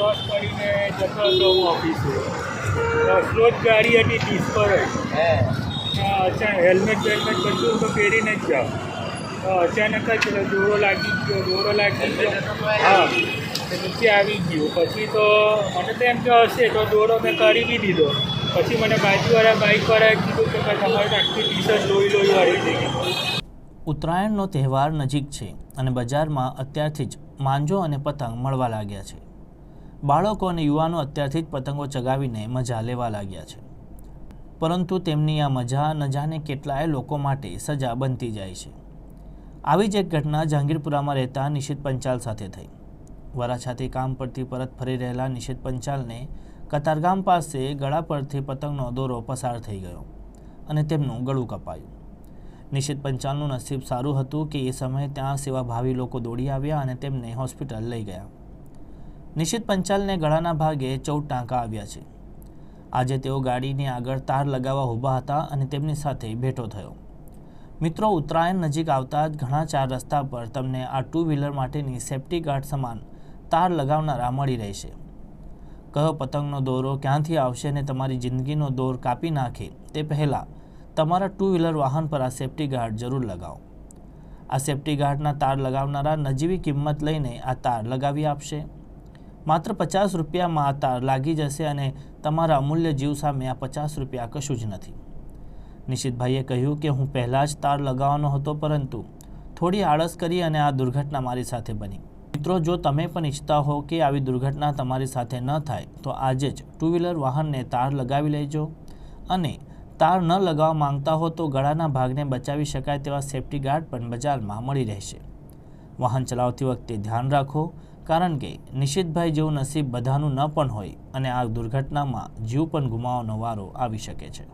Cross કરીને જતો હતો હું ઓફિસે સ્લો જ ગાડી હતી ટીસ પર જ અચાનક હેલ્મેટ વેલ્મેટ બધું તો પહેરીને જ જાઓ. તો અચાનક જ દોરો લાગી ગયો દોરો લાગી ગયો. હા નીચે આવી ગયો. પછી તો મને તો એમ કે હશે તો દોરો મેં કરી બી દીધો. પછી મને બાજુવાળા બાઇકવાળાએ કીધું કે તમારે તમારી આખી ટી શર્ટ લોહી લોહી વાળી થઈ ગઈ. ઉત્તરાયણનો તહેવાર નજીક છે અને બજારમાં અત્યારથી જ માંજો અને પતંગ મળવા લાગ્યા છે. બાળકો અને યુવાનો અત્યારથી જ પતંગો ચગાવીને મજા લેવા લાગ્યા છે. પરંતુ તેમની આ મજા ન જાણે કેટલાય લોકો માટે સજા બનતી જાય છે. આવી જ એક ઘટના જહાંગીરપુરામાં રહેતા નિશિત પંચાલ સાથે થઈ. વરાછાથી કામ પરથી પરત ફરી રહેલા નિશિત પંચાલને કતારગામ પાસે ગળા પરથી પતંગનો દોરો પસાર થઈ ગયો અને તેમનું ગળું કપાયું. નિશિત પંચાલનું નસીબ સારું હતું કે એ સમયે ત્યાં સેવાભાવી લોકો દોડી આવ્યા અને તેમને હોસ્પિટલ લઈ ગયા. નિશિત પંચાલને ગળાના ભાગે ચૌદ ટાંકા આવ્યા છે. આજે તેઓ ગાડીની આગળ તાર લગાવવા ઊભા હતા અને તેમની સાથે ભેટો થયો. મિત્રો, ઉત્તરાયણ નજીક આવતા જ ઘણા ચાર રસ્તા પર તમને આ ટુ વ્હીલર માટેની સેફ્ટી ગાર્ડ સમાન તાર લગાવનારા મળી રહેશે. કયો પતંગનો દોરો ક્યાંથી આવશે અને તમારી જિંદગીનો દોર કાપી નાખે તે પહેલાં તમારા ટુ વ્હીલર વાહન પર આ સેફ્ટી ગાર્ડ જરૂર લગાવો. આ સેફ્ટી ગાર્ડના તાર લગાવનારા નજીવી કિંમત લઈને આ તાર લગાવી આપશે. માત્ર પચાસ રૂપિયામાં આ તાર લાગી જશે અને તમારા અમૂલ્ય જીવ સામે આ પચાસ રૂપિયા કશું જ નથી. નિશિતભાઈએ કહ્યું કે હું પહેલાં જ તાર લગાવવાનો હતો, પરંતુ થોડી આળસ કરી અને આ દુર્ઘટના મારી સાથે બની. મિત્રો, જો તમે પણ ઈચ્છતા હો કે આવી દુર્ઘટના તમારી સાથે ન થાય, તો આજે જ ટુ વ્હીલર વાહનને તાર લગાવી લેજો અને તાર ન લગાવવા માંગતા હો તો ગળાના ભાગને બચાવી શકાય તેવા સેફ્ટી ગાર્ડ પણ બજારમાં મળી રહેશે. વાહન ચલાવતી વખતે ધ્યાન રાખો કારણ કે નિશિતભાઈ જેવું નસીબ બધાનું ન પણ હોય અને આ દુર્ઘટનામાં જીવ પણ ગુમાવવાનો વારો આવી શકે છે.